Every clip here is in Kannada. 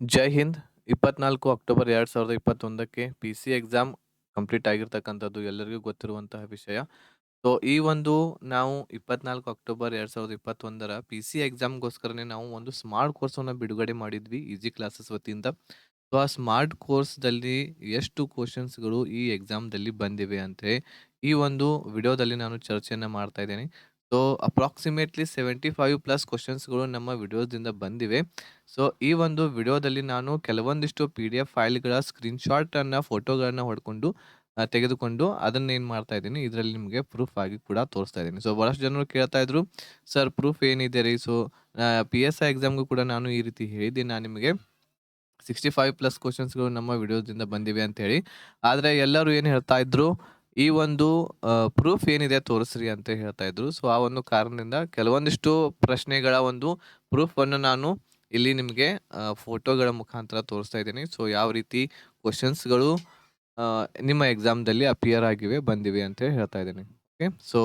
ಜೈ ಹಿಂದ್. ಇಪ್ಪತ್ನಾಲ್ಕು ಅಕ್ಟೋಬರ್ ಎರಡ್ ಸಾವಿರದ ಇಪ್ಪತ್ತೊಂದಕ್ಕೆ ಪಿ ಸಿ ಎಕ್ಸಾಮ್ ಕಂಪ್ಲೀಟ್ ಆಗಿರ್ತಕ್ಕಂಥದ್ದು ಎಲ್ಲರಿಗೂ ಗೊತ್ತಿರುವಂತಹ ವಿಷಯ. ಸೊ ಈ ಒಂದು ನಾವು ಇಪ್ಪತ್ನಾಲ್ಕು ಅಕ್ಟೋಬರ್ ಎರಡ್ ಸಾವಿರದ ಇಪ್ಪತ್ತೊಂದರ ಪಿ ಸಿ ಎಕ್ಸಾಮ್ಗೋಸ್ಕರನೇ ನಾವು ಒಂದು ಸ್ಮಾರ್ಟ್ ಕೋರ್ಸನ್ನು ಬಿಡುಗಡೆ ಮಾಡಿದ್ವಿ ಈಸಿ ಕ್ಲಾಸಸ್ ವತಿಯಿಂದ. ಸೊ ಆ ಸ್ಮಾರ್ಟ್ ಕೋರ್ಸ್ದಲ್ಲಿ ಎಷ್ಟು ಕ್ವಶನ್ಸ್ಗಳು ಈ ಎಕ್ಸಾಮ್ದಲ್ಲಿ ಬಂದಿವೆ ಅಂತ ಈ ಒಂದು ವಿಡಿಯೋದಲ್ಲಿ ನಾನು ಚರ್ಚೆಯನ್ನು ಮಾಡ್ತಾ ಇದ್ದೇನೆ. So approximately seventy five plus ಕ್ವಶನ್ಸ್ಗಳು ನಮ್ಮ ವಿಡಿಯೋದಿಂದ ಬಂದಿವೆ. ಸೊ ಈ ಒಂದು ವಿಡಿಯೋದಲ್ಲಿ ನಾನು ಕೆಲವೊಂದಿಷ್ಟು ಪಿ ಡಿ ಎಫ್ ಫೈಲ್ಗಳ ಸ್ಕ್ರೀನ್ಶಾಟನ್ನು ಫೋಟೋಗಳನ್ನು ಹೊಡ್ಕೊಂಡು ತೆಗೆದುಕೊಂಡು ಅದನ್ನ ಏನು ಮಾಡ್ತಾ ಇದ್ದೀನಿ, ಇದರಲ್ಲಿ ನಿಮಗೆ ಪ್ರೂಫ್ ಆಗಿ ಕೂಡ ತೋರಿಸ್ತಾ ಇದ್ದೀನಿ. ಸೊ ಬಹಳಷ್ಟು ಜನರು ಕೇಳ್ತಾ ಇದ್ರು ಸರ್ ಪ್ರೂಫ್ ಏನಿದೆ ರೀ? ಸೊ ಪಿ ಎಸ್ ಐ ಎಕ್ಸಾಮ್ಗೂ ಕೂಡ ನಾನು ಈ ರೀತಿ ಹೇಳಿದ್ದೀನಿ. ನಾನು ನಿಮಗೆ ಸಿಕ್ಸ್ಟಿ ಫೈವ್ ಪ್ಲಸ್ ಕ್ವಶನ್ಸ್ಗಳು ನಮ್ಮ ವಿಡಿಯೋದಿಂದ ಬಂದಿವೆ ಅಂತ ಹೇಳಿ ಆದರೆ ಎಲ್ಲರೂ ಏನು ಹೇಳ್ತಾ ಇದ್ರು ಈ ಒಂದು ಪ್ರೂಫ್ ಏನಿದೆ ತೋರಿಸ್ರಿ ಅಂತ ಹೇಳ್ತಾ ಇದ್ರು. ಸೊ ಆ ಒಂದು ಕಾರಣದಿಂದ ಕೆಲವೊಂದಿಷ್ಟು ಪ್ರಶ್ನೆಗಳ ಒಂದು ಪ್ರೂಫನ್ನು ನಾನು ಇಲ್ಲಿ ನಿಮಗೆ ಫೋಟೋಗಳ ಮುಖಾಂತರ ತೋರಿಸ್ತಾ ಇದ್ದೀನಿ. ಸೊ ಯಾವ ರೀತಿ ಕ್ವಶನ್ಸ್ಗಳು ನಿಮ್ಮ ಎಕ್ಸಾಮ್ದಲ್ಲಿ ಅಪಿಯರ್ ಆಗಿವೆ, ಬಂದಿವೆ ಅಂತ ಹೇಳ್ತಾ ಇದ್ದೀನಿ. ಓಕೆ ಸೊ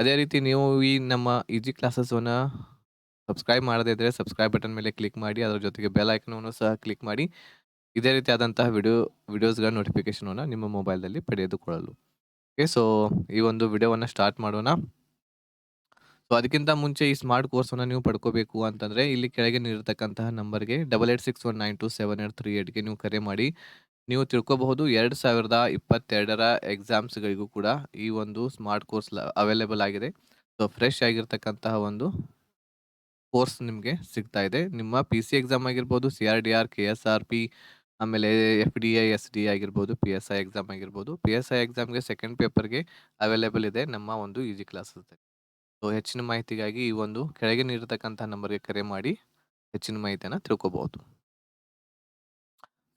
ಅದೇ ರೀತಿ ನೀವು ಈ ನಮ್ಮ ಈಜಿ ಕ್ಲಾಸಸ್ವನ್ನು ಸಬ್ಸ್ಕ್ರೈಬ್ ಮಾಡದೇ ಇದ್ದರೆ ಸಬ್ಸ್ಕ್ರೈಬ್ ಬಟನ್ ಮೇಲೆ ಕ್ಲಿಕ್ ಮಾಡಿ, ಅದರ ಜೊತೆಗೆ ಬೆಲ್ ಐಕನವನ್ನು ಸಹ ಕ್ಲಿಕ್ ಮಾಡಿ. ಇದೇ ರೀತಿಯಾದಂತಹ ವಿಡಿಯೋ, ವಿಡಿಯೋಸ್ಗಳ ನೋಟಿಫಿಕೇಶನನ್ನು ನಿಮ್ಮ ಮೊಬೈಲ್ನಲ್ಲಿ ಪಡೆದುಕೊಳ್ಳಲು. ಓಕೆ ಸೊ ಈ ಒಂದು ವಿಡಿಯೋವನ್ನು ಸ್ಟಾರ್ಟ್ ಮಾಡೋಣ. ಸೊ ಅದಕ್ಕಿಂತ ಮುಂಚೆ ಈ ಸ್ಮಾರ್ಟ್ ಕೋರ್ಸನ್ನು ನೀವು ಪಡ್ಕೋಬೇಕು ಅಂತಂದರೆ ಇಲ್ಲಿ ಕೆಳಗೆ ನೀಡಿರ್ತಕ್ಕಂತಹ ನಂಬರ್ಗೆ double eight six one nine two seven eight three ಏಟ್ಗೆ ನೀವು ಕರೆ ಮಾಡಿ. ನೀವು ತಿಳ್ಕೋಬಹುದು ಎರಡು ಸಾವಿರದ ಇಪ್ಪತ್ತೆರಡರ ಎಕ್ಸಾಮ್ಸ್ಗಳಿಗೂ ಕೂಡ ಈ ಒಂದು ಸ್ಮಾರ್ಟ್ ಕೋರ್ಸ್ ಅವೈಲೇಬಲ್ ಆಗಿದೆ. ಸೊ ಫ್ರೆಶ್ ಆಗಿರ್ತಕ್ಕಂತಹ ಒಂದು ಕೋರ್ಸ್ ನಿಮಗೆ ಸಿಗ್ತಾ ಇದೆ. ನಿಮ್ಮ ಪಿ ಸಿ ಎಕ್ಸಾಮ್ ಆಗಿರ್ಬೋದು C R D R K S R P ಆಮೇಲೆ F D I, S D ಆಗಿರ್ಬೋದು, ಪಿ ಎಸ್ ಐ ಎಕ್ಸಾಮ್ ಆಗಿರ್ಬೋದು. ಪಿ ಎಸ್ ಐ ಎಕ್ಸಾಮ್ಗೆ ಸೆಕೆಂಡ್ ಪೇಪರ್ಗೆ ಅವೈಲೇಬಲ್ ಇದೆ ನಮ್ಮ ಒಂದು ಈಜಿ ಕ್ಲಾಸಸ್ ಸೊ ಹೆಚ್ಚಿನ ಮಾಹಿತಿಗಾಗಿ ಈ ಒಂದು ಕೆಳಗೆ ನೀಡಿರ್ತಕ್ಕಂಥ ನಂಬರ್ಗೆ ಕರೆ ಮಾಡಿ ಹೆಚ್ಚಿನ ಮಾಹಿತಿಯನ್ನು ತಿಳ್ಕೊಬಹುದು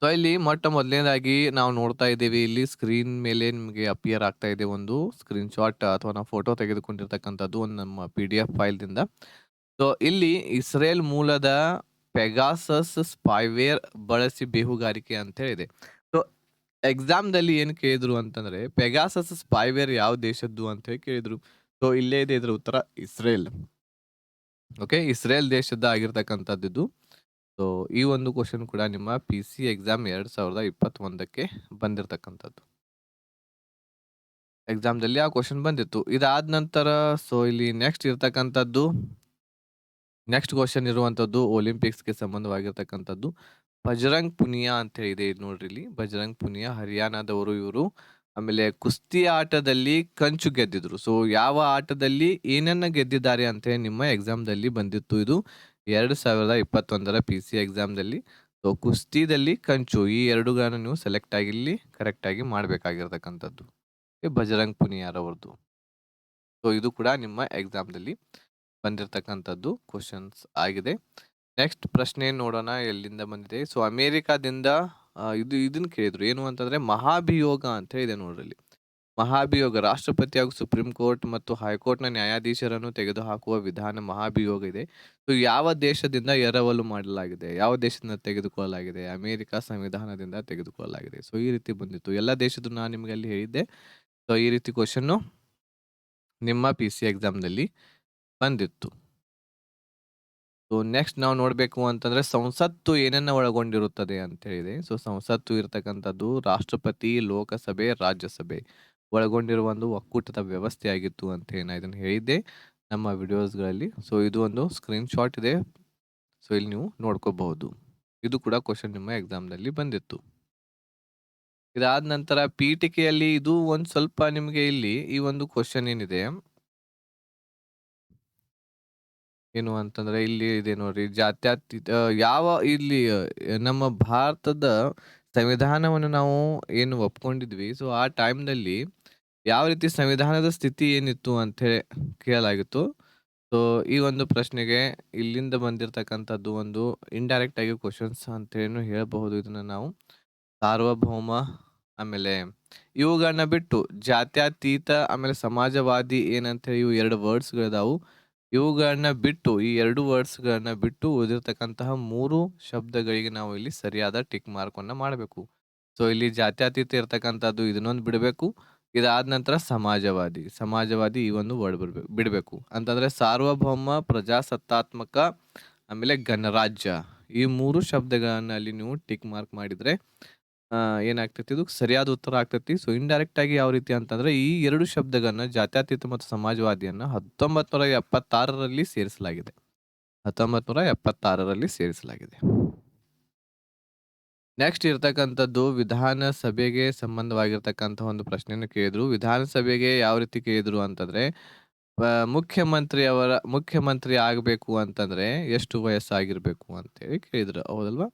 ಸೊ ಇಲ್ಲಿ ಮೊಟ್ಟ ಮೊದಲನೇದಾಗಿ ನಾವು ನೋಡ್ತಾ ಇದ್ದೀವಿ, ಇಲ್ಲಿ ಸ್ಕ್ರೀನ್ ಮೇಲೆ ನಿಮಗೆ ಅಪಿಯರ್ ಆಗ್ತಾ ಇದೆ ಒಂದು ಸ್ಕ್ರೀನ್ ಶಾಟ್ ಅಥವಾ ನಾವು ಫೋಟೋ ತೆಗೆದುಕೊಂಡಿರ್ತಕ್ಕಂಥದ್ದು ಒಂದು ನಮ್ಮ ಪಿ ಡಿ ಎಫ್ ಫೈಲ್ದಿಂದ ಸೊ ಇಲ್ಲಿ ಇಸ್ರೇಲ್ ಮೂಲದ ಪೆಗಾಸಸ್ ಸ್ಪೈವೇರ್ ಬಳಸಿ ಬೇಹುಗಾರಿಕೆ ಅಂತ ಹೇಳಿದೆ. ಸೊ ಎಕ್ಸಾಮ್ದಲ್ಲಿ ಏನು ಕೇಳಿದ್ರು ಅಂತಂದ್ರೆ ಪೆಗಾಸಸ್ ಸ್ಪೈವೇರ್ ಯಾವ ದೇಶದ್ದು ಅಂತ ಹೇಳಿ ಕೇಳಿದ್ರು. ಸೊ ಇಲ್ಲೇ ಇದೆ ಇದ್ರ ಉತ್ತರ, ಇಸ್ರೇಲ್. ಓಕೆ ಇಸ್ರೇಲ್ ದೇಶದ ಆಗಿರ್ತಕ್ಕಂಥದ್ದು ಸೊ ಈ ಒಂದು ಕ್ವಶನ್ ಕೂಡ ನಿಮ್ಮ ಪಿ ಸಿ ಎಕ್ಸಾಮ್ ಎರಡು ಸಾವಿರದ ಇಪ್ಪತ್ತೊಂದಕ್ಕೆ ಬಂದಿರತಕ್ಕಂಥದ್ದು. ಎಕ್ಸಾಮ್ದಲ್ಲಿ ಆ ಕ್ವಶನ್ ಬಂದಿತ್ತು. ಇದಾದ ನಂತರ ಸೊ ಇಲ್ಲಿ ನೆಕ್ಸ್ಟ್ ಇರ್ತಕ್ಕಂಥದ್ದು. ನೆಕ್ಸ್ಟ್ ಕ್ವಶನ್ ಇರುವಂಥದ್ದು ಒಲಿಂಪಿಕ್ಸ್ಗೆ ಸಂಬಂಧವಾಗಿರ್ತಕ್ಕಂಥದ್ದು. ಬಜರಂಗ್ ಪುನಿಯಾ ಅಂತ ಹೇಳಿದೆ ಇದು ನೋಡ್ರಿ ಇಲ್ಲಿ. ಬಜರಂಗ್ ಪುನಿಯಾ, ಹರಿಯಾಣದವರು ಇವರು. ಆಮೇಲೆ ಕುಸ್ತಿ ಆಟದಲ್ಲಿ ಕಂಚು ಗೆದ್ದಿದ್ರು. ಸೊ ಯಾವ ಆಟದಲ್ಲಿ ಏನನ್ನ ಗೆದ್ದಿದ್ದಾರೆ ಅಂತ ನಿಮ್ಮ ಎಕ್ಸಾಮ್ದಲ್ಲಿ ಬಂದಿತ್ತು ಇದು. ಎರಡು ಸಾವಿರದ ಇಪ್ಪತ್ತೊಂದರ ಪಿ ಸಿ ಎಕ್ಸಾಮ್ದಲ್ಲಿ ಸೊ ಕುಸ್ತಿದಲ್ಲಿ ಕಂಚು. ಈ ಎರಡುಗಳನ್ನು ನೀವು ಸೆಲೆಕ್ಟ್ ಆಗಿ ಇಲ್ಲಿ ಕರೆಕ್ಟ್ ಆಗಿ ಮಾಡಬೇಕಾಗಿರ್ತಕ್ಕಂಥದ್ದು. ಬಜರಂಗ್ ಪುನಿಯಾರವ್ರದ್ದು. ಸೊ ಇದು ಕೂಡ ನಿಮ್ಮ ಎಕ್ಸಾಮ್ದಲ್ಲಿ ಬಂದಿರತಕ್ಕಂಥದ್ದು ಕ್ವಶನ್ಸ್ ಆಗಿದೆ. ನೆಕ್ಸ್ಟ್ ಪ್ರಶ್ನೆ ನೋಡೋಣ, ಎಲ್ಲಿಂದ ಬಂದಿದೆ? ಸೊ ಅಮೇರಿಕಾದಿಂದ ಇದು, ಇದನ್ನು ಕೇಳಿದ್ರು. ಏನು ಅಂತಂದ್ರೆ, ಮಹಾಭಿಯೋಗ ಅಂತ ಇದೆ ನೋಡ್ರಲ್ಲಿ. ಮಹಾಭಿಯೋಗ, ರಾಷ್ಟ್ರಪತಿ ಹಾಗೂ ಸುಪ್ರೀಂ ಕೋರ್ಟ್ ಮತ್ತು ಹೈಕೋರ್ಟ್ನ ನ್ಯಾಯಾಧೀಶರನ್ನು ತೆಗೆದುಹಾಕುವ ವಿಧಾನ ಮಹಾಭಿಯೋಗ ಇದೆ. ಸೊ ಯಾವ ದೇಶದಿಂದ ಎರವಲು ಮಾಡಲಾಗಿದೆ? ಯಾವ ದೇಶದಿಂದ ತೆಗೆದುಕೊಳ್ಳಲಾಗಿದೆ? ಅಮೇರಿಕಾ ಸಂವಿಧಾನದಿಂದ ತೆಗೆದುಕೊಳ್ಳಲಾಗಿದೆ. ಸೊ ಈ ರೀತಿ ಬಂದಿತ್ತು. ಎಲ್ಲ ದೇಶದ ನಾನು ನಿಮಗೆ ಅಲ್ಲಿ ಹೇಳಿದ್ದೆ. ಸೊ ಈ ರೀತಿ ಕ್ವಶನ್ನು ನಿಮ್ಮ ಪಿ ಸಿ ಎಕ್ಸಾಮ್ನಲ್ಲಿ ಬಂದಿತ್ತು ಸೊ ನೆಕ್ಸ್ಟ್ ನಾವು ನೋಡಬೇಕು ಅಂತಂದ್ರೆ ಸಂಸತ್ತು ಏನನ್ನ ಒಳಗೊಂಡಿರುತ್ತದೆ ಅಂತ ಹೇಳಿದೆ ಸೊ ಸಂಸತ್ತು ಇರತಕ್ಕಂಥದ್ದು ರಾಷ್ಟ್ರಪತಿ, ಲೋಕಸಭೆ, ರಾಜ್ಯಸಭೆ. ಒಳಗೊಂಡಿರುವ ಒಂದು ಒಕ್ಕೂಟದ ವ್ಯವಸ್ಥೆ ಆಗಿತ್ತು ಅಂತ ಹೇಳಿ ನಾ ಇದನ್ನು ಹೇಳಿದ್ದೆ ನಮ್ಮ ವಿಡಿಯೋಸ್ಗಳಲ್ಲಿ. ಸೊ ಇದು ಒಂದು ಸ್ಕ್ರೀನ್ ಶಾಟ್ ಇದೆ. ಸೊ ಇಲ್ಲಿ ನೀವು ನೋಡ್ಕೋಬಹುದು. ಇದು ಕೂಡ ಕ್ವಶನ್ ನಿಮ್ಮ ಎಕ್ಸಾಮ್ನಲ್ಲಿ ಬಂದಿತ್ತು. ಇದಾದ ನಂತರ ಪೀಠಿಕೆಯಲ್ಲಿ ಇದು ಒಂದು ಸ್ವಲ್ಪ ನಿಮಗೆ ಇಲ್ಲಿ ಈ ಒಂದು ಕ್ವಶನ್ ಏನಿದೆ. ಏನು ಅಂತಂದ್ರೆ ಇಲ್ಲಿ ಇದೆ ನೋಡ್ರಿ ಜಾತ್ಯತೀತ, ಯಾವ ಇಲ್ಲಿ ನಮ್ಮ ಭಾರತದ ಸಂವಿಧಾನವನ್ನು ನಾವು ಏನು ಒಪ್ಕೊಂಡಿದ್ವಿ. ಸೊ ಆ ಟೈಮ್ನಲ್ಲಿ ಯಾವ ರೀತಿ ಸಂವಿಧಾನದ ಸ್ಥಿತಿ ಏನಿತ್ತು ಅಂತ ಹೇಳಿ ಕೇಳಲಾಗಿತ್ತು. ಸೊ ಈ ಒಂದು ಪ್ರಶ್ನೆಗೆ ಇಲ್ಲಿಂದ ಬಂದಿರತಕ್ಕಂಥದ್ದು ಒಂದು ಇಂಡೈರೆಕ್ಟ್ ಆಗಿ ಕ್ವಶನ್ಸ್ ಅಂತೇಳಿ ಹೇಳಬಹುದು ಇದನ್ನ ನಾವು. ಸಾರ್ವಭೌಮ, ಆಮೇಲೆ ಇವುಗಳನ್ನ ಬಿಟ್ಟು ಜಾತ್ಯಾತೀತ, ಆಮೇಲೆ ಸಮಾಜವಾದಿ ಏನಂತ ಹೇಳಿ ಇವು ಎರಡು ವರ್ಡ್ಸ್ಗಳಿದಾವು ಇವುಗಳನ್ನ ಬಿಟ್ಟು, ಈ ಎರಡು ವರ್ಡ್ಸ್ಗಳನ್ನ ಬಿಟ್ಟು ಓದಿರ್ತಕ್ಕಂತಹ ಮೂರು ಶಬ್ದಗಳಿಗೆ ನಾವು ಇಲ್ಲಿ ಸರಿಯಾದ ಟಿಕ್ ಮಾರ್ಕನ್ನು ಮಾಡಬೇಕು. ಸೊ ಇಲ್ಲಿ ಜಾತ್ಯತೀತ ಇರ್ತಕ್ಕಂಥದ್ದು ಇದನ್ನೊಂದು ಬಿಡಬೇಕು. ಇದಾದ ನಂತರ ಸಮಾಜವಾದಿ. ಸಮಾಜವಾದಿ ಈ ಒಂದು ವರ್ಡ್ ಬಿಡ್ಬೇಕು ಬಿಡಬೇಕು. ಅಂತಂದ್ರೆ ಸಾರ್ವಭೌಮ, ಪ್ರಜಾಸತ್ತಾತ್ಮಕ, ಆಮೇಲೆ ಗಣರಾಜ್ಯ. ಈ ಮೂರು ಶಬ್ದಗಳನ್ನ ಅಲ್ಲಿ ನೀವು ಟಿಕ್ ಮಾರ್ಕ್ ಮಾಡಿದ್ರೆ ಏನಾಗ್ತೈತಿ ಇದು ಸರಿಯಾದ ಉತ್ತರ ಆಗ್ತೈತಿ. ಸೊ ಇಂಡೈರೆಕ್ಟ್ ಆಗಿ ಯಾವ ರೀತಿ ಅಂತಂದ್ರೆ, ಈ ಎರಡು ಶಬ್ದಗಳನ್ನ ಜಾತ್ಯತೀತ ಮತ್ತು ಸಮಾಜವಾದಿಯನ್ನ 1976ರಲ್ಲಿ ಸೇರಿಸಲಾಗಿದೆ. 1976ರಲ್ಲಿ ಸೇರಿಸಲಾಗಿದೆ. ನೆಕ್ಸ್ಟ್ ಇರ್ತಕ್ಕಂಥದ್ದು ವಿಧಾನಸಭೆಗೆ ಸಂಬಂಧವಾಗಿರ್ತಕ್ಕಂಥ ಒಂದು ಪ್ರಶ್ನೆಯನ್ನು ಕೇಳಿದ್ರು. ವಿಧಾನಸಭೆಗೆ ಯಾವ ರೀತಿ ಕೇಳಿದ್ರು ಅಂತಂದ್ರೆ ಮುಖ್ಯಮಂತ್ರಿಯವರ ಮುಖ್ಯಮಂತ್ರಿ ಆಗಬೇಕು ಅಂತಂದ್ರೆ ಎಷ್ಟು ವಯಸ್ಸಾಗಿರ್ಬೇಕು ಅಂತೇಳಿ ಕೇಳಿದ್ರು ಹೌದಲ್ವಾ?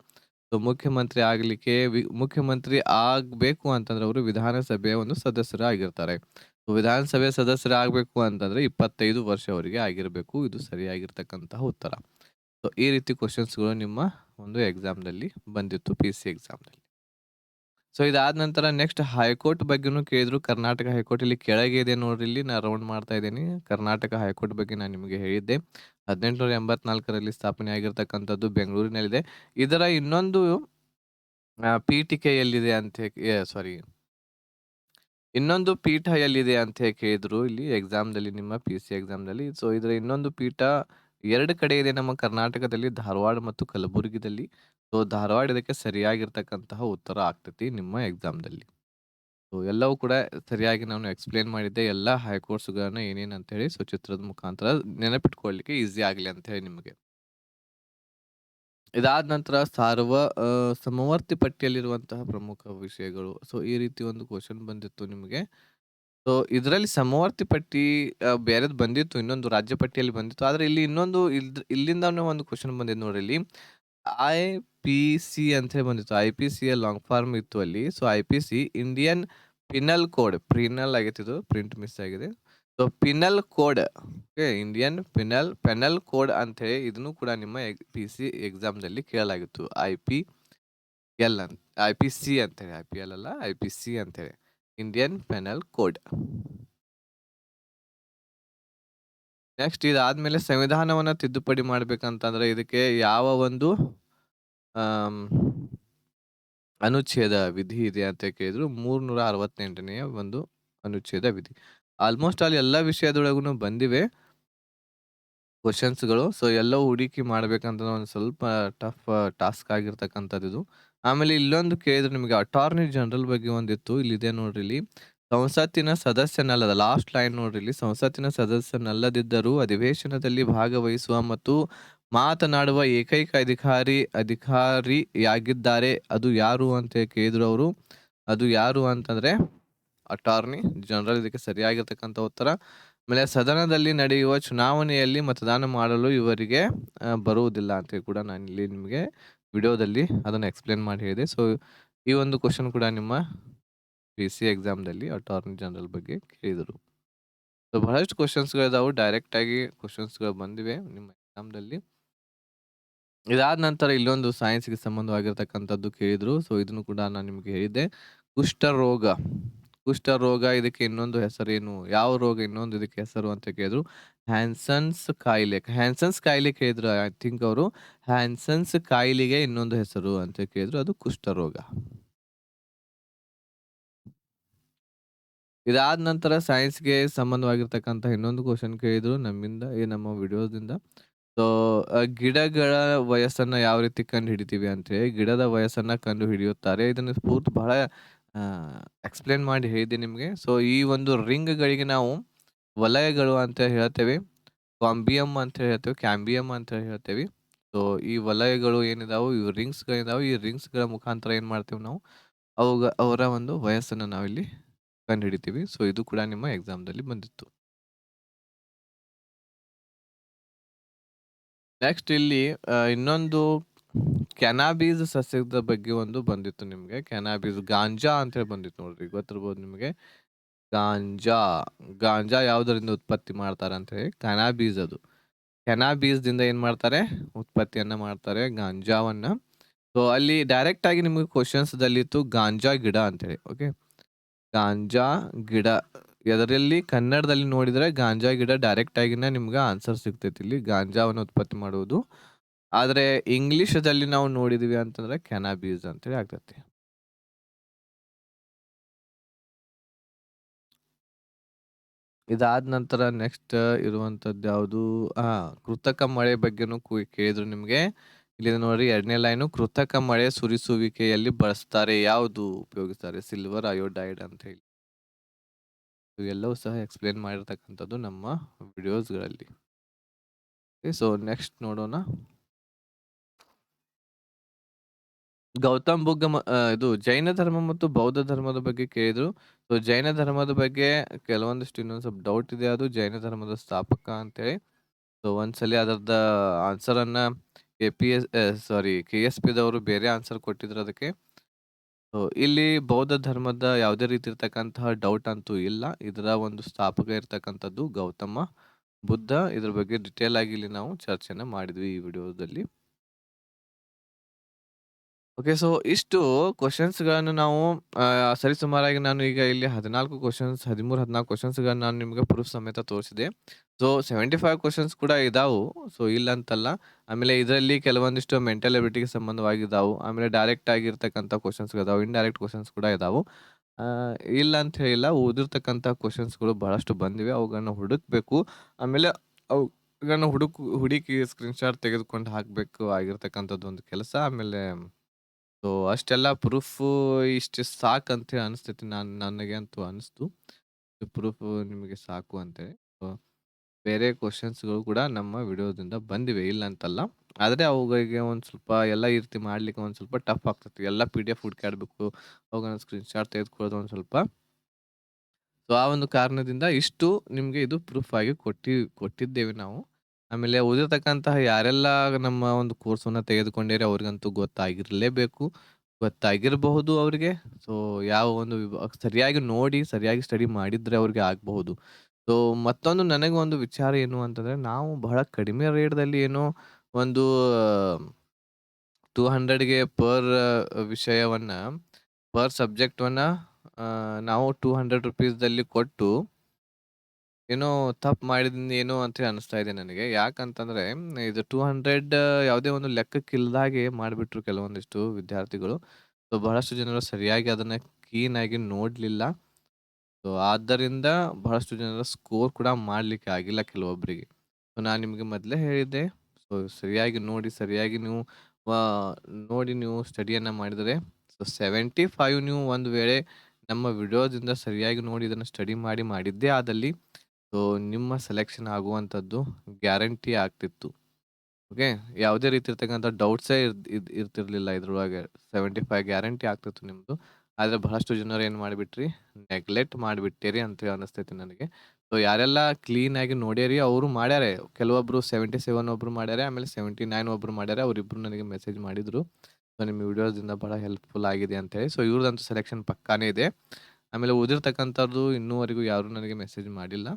ಸೊ ಮುಖ್ಯಮಂತ್ರಿ ಆಗಲಿಕ್ಕೆ ಮುಖ್ಯಮಂತ್ರಿ ಆಗಬೇಕು ಅಂತಂದ್ರೆ ಅವರು ವಿಧಾನಸಭೆಯ ಒಂದು ಸದಸ್ಯರು ಆಗಿರ್ತಾರೆ. ಸೊ ವಿಧಾನಸಭೆ ಸದಸ್ಯರು ಆಗಬೇಕು ಅಂತಂದ್ರೆ 25 ವರ್ಷ ಅವರಿಗೆ ಆಗಿರಬೇಕು. ಇದು ಸರಿಯಾಗಿರ್ತಕ್ಕಂತಹ ಉತ್ತರ. ಸೊ ಈ ರೀತಿ ಕ್ವಶನ್ಸ್ಗಳು ನಿಮ್ಮ ಒಂದು ಎಕ್ಸಾಮ್‌ನಲ್ಲಿ ಬಂದಿತ್ತು ಪಿಸಿ ಎಕ್ಸಾಮ್‌ದಲ್ಲಿ. ಸೊ ಇದಾದ ನಂತರ ನೆಕ್ಸ್ಟ್ ಹೈಕೋರ್ಟ್ ಬಗ್ಗೆನೂ ಕೇಳಿದ್ರು. ಕರ್ನಾಟಕ ಹೈಕೋರ್ಟ್ ಇಲ್ಲಿ ಕೆಳಗೆ ಇದೆ ನೋಡ್ರಿ ಇಲ್ಲಿ ನಾನು ರೌಂಡ್ ಮಾಡ್ತಾ ಇದ್ದೀನಿ. ಕರ್ನಾಟಕ ಹೈಕೋರ್ಟ್ ಬಗ್ಗೆ ನಾನು ನಿಮಗೆ ಹೇಳಿದ್ದೆ. 1884ರಲ್ಲಿ ಸ್ಥಾಪನೆ ಆಗಿರ್ತಕ್ಕಂಥದ್ದು ಬೆಂಗಳೂರಿನಲ್ಲಿದೆ. ಇದರ ಇನ್ನೊಂದು ಪೀಠಿಕೆ ಎಲ್ಲಿದೆ ಅಂತ ಸಾರಿ ಇನ್ನೊಂದು ಪೀಠ ಎಲ್ಲಿದೆ ಅಂತ ಕೇಳಿದ್ರು ಇಲ್ಲಿ ಎಕ್ಸಾಮ್‌ದಲ್ಲಿ ನಿಮ್ಮ ಪಿ ಸಿ ಎಕ್ಸಾಮ್‌ದಲ್ಲಿ. ಸೊ ಇದರ ಇನ್ನೊಂದು ಪೀಠ ಎರಡು ಕಡೆ ಇದೆ ನಮ್ಮ ಕರ್ನಾಟಕದಲ್ಲಿ, ಧಾರವಾಡ ಮತ್ತು ಕಲಬುರಗಿದಲ್ಲಿ. ಸೊ ಧಾರವಾಡ ಇದಕ್ಕೆ ಸರಿಯಾಗಿರ್ತಕ್ಕಂತಹ ಉತ್ತರ ಆಗ್ತೈತಿ ನಿಮ್ಮ ಎಕ್ಸಾಮ್‌ದಲ್ಲಿ. ಸೊ, ಎಲ್ಲವೂ ಕೂಡ ಸರಿಯಾಗಿ ನಾನು ಎಕ್ಸ್‌ಪ್ಲೇನ್ ಮಾಡಿದ್ದೆ. ಎಲ್ಲ ಹೈಕೋರ್ಟ್ಸ್‌ಗಳನ್ನ ಏನೇನು ಅಂತೇಳಿ ಸೊ, ಚಿತ್ರದ ಮುಖಾಂತರ ನೆನಪಿಟ್ಕೊಳ್ಳಿಕ್ಕೆ ಈಸಿ ಆಗಲಿ ಅಂತ ಹೇಳಿ ನಿಮಗೆ. ಇದಾದ ನಂತರ ಸಾರ್ವ ಸಮವರ್ತಿ ಪಟ್ಟಿಯಲ್ಲಿರುವಂತಹ ಪ್ರಮುಖ ವಿಷಯಗಳು. ಸೊ, ಈ ರೀತಿ ಒಂದು ಕ್ವಶನ್ ಬಂದಿತ್ತು ನಿಮಗೆ. ಸೊ, ಇದರಲ್ಲಿ ಸಮವರ್ತಿ ಪಟ್ಟಿ ಬೇರೆದು ಬಂದಿತ್ತು. ಇನ್ನೊಂದು ರಾಜ್ಯ ಪಟ್ಟಿಯಲ್ಲಿ ಬಂದಿತ್ತು. ಆದ್ರೆ ಇಲ್ಲಿ ಇನ್ನೊಂದು, ಇಲ್ದ್, ಇಲ್ಲಿಂದಾನೇ ಒಂದು ಕ್ವೆಶ್ಚನ್ ಬಂದಿದೆ ನೋಡಿ ಇಲ್ಲಿ. ಐಪಿಸಿ ಅಂತ ಹೇಳಿ ಬಂದಿತ್ತು. I P C long form ಇತ್ತು ಅಲ್ಲಿ. So I P C Indian penal code ಪ್ರಿನಲ್ ಆಗಿತ್ತು ಇದು ಪ್ರಿಂಟ್ ಮಿಸ್ ಆಗಿದೆ. So penal code okay Indian penal penal code ಅಂತ ಹೇಳಿ ಇದನ್ನು ಕೂಡ ನಿಮ್ಮ ಪಿ ಸಿ ಎಕ್ಸಾಮ್ನಲ್ಲಿ ಕೇಳಲಾಗಿತ್ತು. ಐ ಪಿ ಎಲ್ ಅಂತ, ಐ ಪಿ ಸಿ ಅಂತೇಳಿ ಅಂತ ಹೇಳಿ ಐಪಿಎಲ್ ಅಲ್ಲ, ಐ ಪಿ ಅಂತ ಹೇಳಿ. Indian penal code. ನೆಕ್ಸ್ಟ್ ಇದಾದ್ಮೇಲೆ ಸಂವಿಧಾನವನ್ನು ತಿದ್ದುಪಡಿ ಮಾಡ್ಬೇಕಂತಂದ್ರೆ ಇದಕ್ಕೆ ಯಾವ ಒಂದು ಅನುಚ್ಛೇದ ವಿಧಿ ಇದೆ ಅಂತ ಕೇಳಿದ್ರು. 368ನೆಯ ಒಂದು ಅನುಚ್ಛೇದ ವಿಧಿ. ಆಲ್ಮೋಸ್ಟ್ ಆಲ್ ಎಲ್ಲಾ ವಿಷಯದೊಳಗೂನು ಬಂದಿವೆ. ಕ್ವಶನ್ಸ್ಗಳು ಸೊ ಎಲ್ಲ ಹುಡುಕಿ ಮಾಡ್ಬೇಕಂತ ಒಂದು ಸ್ವಲ್ಪ ಟಫ್ ಟಾಸ್ಕ್ ಆಗಿರ್ತಕ್ಕಂಥದ್ದು ಇದು. ಆಮೇಲೆ ಇಲ್ಲೊಂದು ಕೇಳಿದ್ರು ನಿಮಗೆ, ಅಟಾರ್ನಿ ಜನರಲ್ ಬಗ್ಗೆ ಒಂದಿತ್ತು. ಇಲ್ಲಿದೆ ನೋಡ್ರಿ ಇಲ್ಲಿ. ಸಂಸತ್ತಿನ ಸದಸ್ಯನಲ್ಲದ, ಲಾಸ್ಟ್ ಲೈನ್ ನೋಡ್ರಿ ಇಲ್ಲಿ. ಸಂಸತ್ತಿನ ಸದಸ್ಯನಲ್ಲದಿದ್ದರೂ ಅಧಿವೇಶನದಲ್ಲಿ ಭಾಗವಹಿಸುವ ಮತ್ತು ಮಾತನಾಡುವ ಏಕೈಕ ಅಧಿಕಾರಿ, ಅಧಿಕಾರಿಯಾಗಿದ್ದಾರೆ. ಅದು ಯಾರು ಅಂತ ಕೇಳಿದ್ರು ಅವರು. ಅದು ಯಾರು ಅಂತಂದ್ರೆ ಅಟಾರ್ನಿ ಜನರಲ್ ಇದಕ್ಕೆ ಸರಿಯಾಗಿರ್ತಕ್ಕಂಥ ಉತ್ತರ. ಆಮೇಲೆ ಸದನದಲ್ಲಿ ನಡೆಯುವ ಚುನಾವಣೆಯಲ್ಲಿ ಮತದಾನ ಮಾಡಲು ಇವರಿಗೆ ಬರುವುದಿಲ್ಲ ಅಂತ ಕೂಡ ನಾನು ಇಲ್ಲಿ ನಿಮಗೆ ವಿಡಿಯೋದಲ್ಲಿ ಅದನ್ನು ಎಕ್ಸ್‌ಪ್ಲೇನ್ ಮಾಡಿ ಹೇಳಿದೆ. ಸೊ ಈ ಒಂದು ಕ್ವಶನ್ ಕೂಡ ನಿಮ್ಮ ಪಿಸಿ ಎಕ್ಸಾಮ್‌ದಲ್ಲಿ ಅಟಾರ್ನಿ ಜನರಲ್ ಬಗ್ಗೆ ಕೇಳಿದರು ಸೊ ಬಹಳಷ್ಟು ಕ್ವಶನ್ಸ್ಗಳಿದಾವೆ ಡೈರೆಕ್ಟಾಗಿ ಕ್ವಶನ್ಸ್ಗಳು ಬಂದಿವೆ ನಿಮ್ಮ ಎಕ್ಸಾಮ್‌ದಲ್ಲಿ. ಇದಾದ ನಂತರ ಇಲ್ಲೊಂದು ಸೈನ್ಸ್‌ಗೆ ಸಂಬಂಧವಾಗಿರ್ತಕ್ಕಂಥದ್ದು ಕೇಳಿದ್ರು. ಸೊ ಇದನ್ನು ಕೂಡ ನಾನು ನಿಮಗೆ ಹೇಳಿದ್ದೆ. ಕುಷ್ಠರೋಗ. ಕುಷ್ಠರೋಗ ಇದಕ್ಕೆ ಇನ್ನೊಂದು ಹೆಸರೇನು? ಯಾವ ರೋಗ ಇನ್ನೊಂದು ಇದಕ್ಕೆ ಹೆಸರು ಅಂತ ಕೇಳಿದ್ರು. ಹ್ಯಾನ್ಸನ್ಸ್ ಕಾಯಿಲೆ. ಹ್ಯಾನ್ಸನ್ಸ್ ಕಾಯಿಲೆ ಕೇಳಿದ್ರು ಐ ಥಿಂಕ್ ಅವರು. ಹ್ಯಾನ್ಸನ್ಸ್ ಕಾಯಿಲೆಗೆ ಇನ್ನೊಂದು ಹೆಸರು ಅಂತ ಕೇಳಿದ್ರು. ಅದು ಕುಷ್ಠರೋಗ. ಇದಾದ ನಂತರ ಸೈನ್ಸ್‌ಗೆ ಸಂಬಂಧವಾಗಿರ್ತಕ್ಕಂಥ ಇನ್ನೊಂದು ಕ್ವಶನ್ ಕೇಳಿದ್ರು ನಮ್ಮಿಂದ ಈ ನಮ್ಮ ವಿಡಿಯೋದಿಂದ. ಸೊ ಗಿಡಗಳ ವಯಸ್ಸನ್ನ ಯಾವ ರೀತಿ ಕಂಡು ಹಿಡಿತೀವಿ ಅಂದ್ರೆ ಗಿಡದ ವಯಸ್ಸನ್ನ ಕಂಡುಹಿಡಿಯುತ್ತಾರೆ. ಇದನ್ನು ಪೂರ್ತಿ ಬಹಳ ಎಕ್ಸ್‌ಪ್ಲೇನ್ ಮಾಡಿ ಹೇಳಿದೆ ನಿಮಗೆ. ಸೊ ಈ ಒಂದು ರಿಂಗ್‌ಗಳಿಗೆ ನಾವು ವಲಯಗಳು ಅಂತ ಹೇಳ್ತೇವೆ. ಕಾಂಬಿಯಮ್ ಅಂತ ಹೇಳ್ತೇವೆ. ಕ್ಯಾಂಬಿಯಮ್ ಅಂತ ಹೇಳ್ತೇವೆ. ಸೊ ಈ ವಲಯಗಳು ಏನಿದಾವೆ ಇವು ರಿಂಗ್ಸ್‌ಗಳಿದಾವೆ. ಈ ರಿಂಗ್ಸ್‌ಗಳ ಮುಖಾಂತರ ಏನ್ ಮಾಡ್ತೇವೆ ನಾವು ಅವುಗ, ಅವರ ಒಂದು ವಯಸ್ಸನ್ನ ನಾವಿಲ್ಲಿ ಕಂಡುಹಿಡಿತೀವಿ. ಸೊ ಇದು ಕೂಡ ನಿಮ್ಮ ಎಕ್ಸಾಮ್‌ದಲ್ಲಿ ಬಂದಿತ್ತು. ನೆಕ್ಸ್ಟ್ ಇಲ್ಲಿ ಇನ್ನೊಂದು ಕ್ಯಾನಾಬೀಸ್ ಸಸ್ಯದ ಬಗ್ಗೆ ಒಂದು ಬಂದಿತ್ತು ನಿಮ್ಗೆ. ಕ್ಯಾನಾಬೀಸ್ ಗಾಂಜಾ ಅಂತ ಹೇಳಿ ಬಂದಿತ್ತು ನೋಡ್ರಿ. ಗೊತ್ತಿರ್ಬೋದು ನಿಮಗೆ. ಗಾಂಜಾ. ಗಾಂಜಾ ಯಾವುದರಿಂದ ಉತ್ಪತ್ತಿ ಮಾಡ್ತಾರೆ ಅಂತ ಹೇಳಿ ಕ್ಯಾನಾಬೀಸ್ ಅದು. ಕ್ಯಾನಾಬೀಸ್‌ದಿಂದ ಏನ್ ಮಾಡ್ತಾರೆ? ಉತ್ಪತ್ತಿಯನ್ನ ಮಾಡ್ತಾರೆ ಗಾಂಜಾವನ್ನ. ಸೊ ಅಲ್ಲಿ ಡೈರೆಕ್ಟ್ ಆಗಿ ನಿಮಗೆ ಕ್ವೆಷನ್ಸ್‌ದಲ್ಲಿತ್ತು ಗಾಂಜಾ ಗಿಡ ಅಂತ ಹೇಳಿ. ಓಕೆ. ಗಾಂಜಾ ಗಿಡ. ಎದರಲ್ಲಿ ಕನ್ನಡದಲ್ಲಿ ನೋಡಿದ್ರೆ ಗಾಂಜಾ ಗಿಡ ಡೈರೆಕ್ಟ್ ಆಗಿನ ನಿಮ್ಗೆ ಆನ್ಸರ್ ಸಿಗ್ತೈತಿ ಇಲ್ಲಿ. ಗಾಂಜಾವನ್ನು ಉತ್ಪತ್ತಿ ಮಾಡುವುದು. ಆದರೆ ಇಂಗ್ಲಿಷದಲ್ಲಿ ನಾವು ನೋಡಿದ್ವಿ ಅಂತಂದ್ರೆ ಕ್ಯಾನಾಬೀಸ್ ಅಂತ ಹೇಳಿ ಆಗ್ತೈತಿ. ಇದಾದ ನಂತರ ನೆಕ್ಸ್ಟ್ ಇರುವಂತದ್ದು ಯಾವುದು? ಆ, ಕೃತಕ ಮಳೆ ಬಗ್ಗೆನೂ ಕೇಳಿದ್ರು ನಿಮಗೆ ಇಲ್ಲಿ ನೋಡ್ರಿ, ಎರಡನೇ ಲೈನು ಕೃತಕ ಮಳೆ ಸುರಿಸುವಿಕೆಯಲ್ಲಿ ಬಳಸ್ತಾರೆ ಯಾವುದು ಉಪಯೋಗಿಸ್ತಾರೆ ಸಿಲ್ವರ್ ಅಯೋಡೈಡ್ ಅಂತ ಹೇಳಿ ಇವೆಲ್ಲವೂ ಸಹ ಎಕ್ಸ್ಪ್ಲೇನ್ ಮಾಡಿರ್ತಕ್ಕಂಥದ್ದು ನಮ್ಮ ವಿಡಿಯೋಸ್ಗಳಲ್ಲಿ ಸೊ ನೆಕ್ಸ್ಟ್ ನೋಡೋಣ. ಗೌತಮ್ ಬುಗ್ಗ ಇದು ಜೈನ ಧರ್ಮ ಮತ್ತು ಬೌದ್ಧ ಧರ್ಮದ ಬಗ್ಗೆ ಕೇಳಿದ್ರು. ಸೊ ಜೈನ ಧರ್ಮದ ಬಗ್ಗೆ ಕೆಲವೊಂದಿಷ್ಟು ಇನ್ನೊಂದು ಸ್ವಲ್ಪ ಡೌಟ್ ಇದೆ. ಅದು ಜೈನ ಧರ್ಮದ ಸ್ಥಾಪಕ ಅಂತೇಳಿ. ಸೊ ಒಂದ್ಸಲಿ ಅದರದ ಆನ್ಸರ್ ಅನ್ನ K P S sorry K S P ದವರು ಬೇರೆ ಆನ್ಸರ್ ಕೊಟ್ಟಿದ್ರು ಅದಕ್ಕೆ. ಇಲ್ಲಿ ಬೌದ್ಧ ಧರ್ಮದ ಯಾವುದೇ ರೀತಿ ಇರ್ತಕ್ಕಂತಹ ಡೌಟ್ ಅಂತೂ ಇಲ್ಲ. ಇದರ ಒಂದು ಸ್ಥಾಪಕ ಇರ್ತಕ್ಕಂಥದ್ದು ಗೌತಮ, ಬುದ್ಧ. ಇದ್ರ ಬಗ್ಗೆ ಡಿಟೇಲ್ ಆಗಿ ಇಲ್ಲಿ ನಾವು ಚರ್ಚೆನ ಮಾಡಿದ್ವಿ ಈ ವಿಡಿಯೋದಲ್ಲಿ. ಓಕೆ ಸೊ ಇಷ್ಟು ಕ್ವಶನ್ಸ್ಗಳನ್ನು ನಾವು ಸರಿ ಸರಿಸುಮಾರಾಗಿ ನಾನು ಈಗ ಇಲ್ಲಿ ಹದಿನಾಲ್ಕು ಕ್ವಶನ್ಸ್ ಹದಿಮೂರು, ಹದಿನಾಲ್ಕು ಕ್ವಶನ್ಸ್ಗಳನ್ನ ನಾನು ನಿಮಗೆ ಪ್ರೂಫ್ ಸಮೇತ ತೋರಿಸಿದೆ. ಸೊ ಸೆವೆಂಟಿ ಫೈವ್ ಕ್ವಶನ್ಸ್ ಕೂಡ ಇದಾವು. ಸೊ ಇಲ್ಲ ಅಂತಲ್ಲ ಆಮೇಲೆ ಇದರಲ್ಲಿ ಕೆಲವೊಂದಿಷ್ಟು ಮೆಂಟಲ್ ಎಬಿಲಿಟಿಗೆ ಸಂಬಂಧವಾಗಿದ್ದಾವು ಆಮೇಲೆ ಡೈರೆಕ್ಟ್ ಆಗಿರ್ತಕ್ಕಂಥ ಕ್ವಶನ್ಸ್ ಇದಾವೆ. ಇಂಡೈರೆಕ್ಟ್ ಕ್ವಶನ್ಸ್ ಕೂಡ ಇದಾವು. ಇಲ್ಲ ಅಂತ ಹೇಳಿಲ್ಲ. ಓದಿರ್ತಕ್ಕಂಥ ಕ್ವಶನ್ಸ್ಗಳು ಬಹಳಷ್ಟು ಬಂದಿವೆ. ಅವುಗಳನ್ನ ಹುಡುಕ್ಬೇಕು. ಆಮೇಲೆ ಅವುಗಳನ್ನ ಹುಡುಕ್, ಹುಡುಕಿ ಸ್ಕ್ರೀನ್ಶಾಟ್ ತೆಗೆದುಕೊಂಡು ಹಾಕಬೇಕು ಆಗಿರ್ತಕ್ಕಂಥದ್ದು ಒಂದು ಕೆಲಸ. ಆಮೇಲೆ ಸೊ ಅಷ್ಟೆಲ್ಲ ಪ್ರೂಫು ಇಷ್ಟು ಸಾಕು ಅಂತೇಳಿ ಅನಿಸ್ತೈತಿ ನಾನು, ನನಗೆ ಅಂತೂ ಅನಿಸ್ತು. ಪ್ರೂಫ್ ನಿಮಗೆ ಸಾಕು ಅಂತೇಳಿ ಸೊ ಬೇರೆ ಕ್ವಶನ್ಸ್ಗಳು ಕೂಡ ನಮ್ಮ ವಿಡಿಯೋದಿಂದ ಬಂದಿವೆ, ಇಲ್ಲ ಅಂತಲ್ಲ. ಆದರೆ ಅವುಗಳಿಗೆ ಒಂದು ಸ್ವಲ್ಪ ಎಲ್ಲ ಈ ರೀತಿ ಮಾಡ್ಲಿಕ್ಕೆ ಒಂದು ಸ್ವಲ್ಪ ಟಫ್ ಆಗ್ತೈತಿ ಎಲ್ಲ ಪಿ ಡಿ ಎಫ್ ಹುಡುಕಾಡ್ಬೇಕು ಅವುಗಳನ್ನ ಸ್ಕ್ರೀನ್ಶಾಟ್ ತೆಗೆದುಕೊಳ್ಳೋದು ಒಂದು ಸ್ವಲ್ಪ. ಸೊ ಆ ಒಂದು ಕಾರಣದಿಂದ ಇಷ್ಟು ನಿಮಗೆ ಇದು ಪ್ರೂಫ್ ಆಗಿ ಕೊಟ್ಟಿ, ಕೊಟ್ಟಿದ್ದೇವೆ ನಾವು. ಆಮೇಲೆ ಓದಿರ್ತಕ್ಕಂತಹ ಯಾರೆಲ್ಲ ನಮ್ಮ ಒಂದು ಕೋರ್ಸನ್ನು ತೆಗೆದುಕೊಂಡಿರಿ ಅವ್ರಿಗಂತೂ ಗೊತ್ತಾಗಿರಲೇಬೇಕು. ಗೊತ್ತಾಗಿರಬಹುದು ಅವರಿಗೆ. ಸೊ ಯಾವ ಒಂದು ವಿಭಾಗ, ಸರಿಯಾಗಿ ನೋಡಿ, ಸರಿಯಾಗಿ ಸ್ಟಡಿ ಮಾಡಿದ್ರೆ ಅವ್ರಿಗೆ ಆಗಬಹುದು. ಸೊ, ಮತ್ತೊಂದು ನನಗೆ ಒಂದು ವಿಚಾರ ಏನು ಅಂತಂದ್ರೆ, ನಾವು ಬಹಳ ಕಡಿಮೆ ರೇಟ್ದಲ್ಲಿ ಏನೋ ಒಂದು ಟೂ ಹಂಡ್ರೆಡ್ಗೆ ಪರ್ ವಿಷಯವನ್ನ, ಪರ್ ಸಬ್ಜೆಕ್ಟ್ವನ್ನ ನಾವು ಟೂ ಹಂಡ್ರೆಡ್ ರುಪೀಸ್ದಲ್ಲಿ ಕೊಟ್ಟು, ಏನೋ ತಪ್ಪು ಮಾಡಿದ್ದೀನಿ ಏನೋ ಅಂತ ಅನಿಸ್ತಾ ಇದೆ ನನಗೆ. ಯಾಕಂತಂದ್ರೆ, ಇದು ಟೂ ಹಂಡ್ರೆಡ್ ಯಾವುದೇ ಒಂದು ಲೆಕ್ಕಕ್ಕಿಲ್ಲದಾಗೆ ಮಾಡಿಬಿಟ್ರು ಕೆಲವೊಂದಿಷ್ಟು ವಿದ್ಯಾರ್ಥಿಗಳು. ಸೊ, ಬಹಳಷ್ಟು ಜನರು ಸರಿಯಾಗಿ ಅದನ್ನ ಕೀನ್ ಆಗಿ ನೋಡ್ಲಿಲ್ಲ. ಸೊ, ಆದ್ದರಿಂದ ಬಹಳಷ್ಟು ಜನರ ಸ್ಕೋರ್ ಕೂಡ ಮಾಡಲಿಕ್ಕೆ ಆಗಿಲ್ಲ ಕೆಲವೊಬ್ಬರಿಗೆ ಸೊ ನಾನು ನಿಮಗೆ ಮೊದಲೇ ಹೇಳಿದ್ದೆ. ಸೊ, ಸರಿಯಾಗಿ ನೋಡಿ, ಸರಿಯಾಗಿ ನೀವು ನೋಡಿ ನೀವು ಸ್ಟಡಿಯನ್ನು ಮಾಡಿದರೆ, ಸೊ ಸೆವೆಂಟಿ ಫೈವ್ ನೀವು ಒಂದು ವೇಳೆ ನಮ್ಮ ವಿಡಿಯೋದಿಂದ ಸರಿಯಾಗಿ ನೋಡಿ ಇದನ್ನು ಸ್ಟಡಿ ಮಾಡಿ ಮಾಡಿದ್ದೇ ಆದಲ್ಲಿ, ಸೊ, ನಿಮ್ಮ ಸೆಲೆಕ್ಷನ್ ಆಗುವಂಥದ್ದು ಗ್ಯಾರಂಟಿ ಆಗ್ತಿತ್ತು. ಓಕೆ ಯಾವುದೇ ರೀತಿ ಇರ್ತಕ್ಕಂಥ ಡೌಟ್ಸೇ ಇರ್ ಇರ್ತಿರಲಿಲ್ಲ ಇದ್ರೊಳಗೆ. ಸೆವೆಂಟಿ ಫೈವ್ ಗ್ಯಾರಂಟಿ ಆಗ್ತಿತ್ತು ನಿಮ್ಮದು ಆದರೆ ಬಹಳಷ್ಟು ಜನರು ಏನು ಮಾಡಿಬಿಟ್ರಿ ನೆಗ್ಲೆಕ್ಟ್ ಮಾಡಿಬಿಟ್ಟಿರಿ ಅಂತ ಅನಿಸ್ತೈತಿ ನನಗೆ. ಸೊ ಯಾರೆಲ್ಲ ಕ್ಲೀನಾಗಿ ನೋಡ್ಯಾರಿ, ಅವರು ಮಾಡ್ಯಾರೆ. ಕೆಲವೊಬ್ರು ಸೆವೆಂಟಿ ಸೆವೆನ್ ಒಬ್ರು ಮಾಡ್ಯಾರೆ, ಆಮೇಲೆ ಸೆವೆಂಟಿ ನೈನ್ ಒಬ್ರು ಮಾಡ್ಯಾರೆ. ಅವರಿಬ್ಬರು ನನಗೆ ಮೆಸೇಜ್ ಮಾಡಿದರು. ಸೊ ನಿಮ್ಮ ವಿಡಿಯೋಸ್ದಿಂದ ಭಾಳ ಹೆಲ್ಪ್ಫುಲ್ ಆಗಿದೆ ಅಂತೇಳಿ ಸೊ ಇವ್ರದ್ದಂತೂ ಸೆಲೆಕ್ಷನ್ ಪಕ್ಕಾನೇ ಇದೆ. ಆಮೇಲೆ ಓದಿರ್ತಕ್ಕಂಥದ್ದು ಇನ್ನೂವರೆಗೂ ಯಾರು ನನಗೆ ಮೆಸೇಜ್ ಮಾಡಿಲ್ಲ.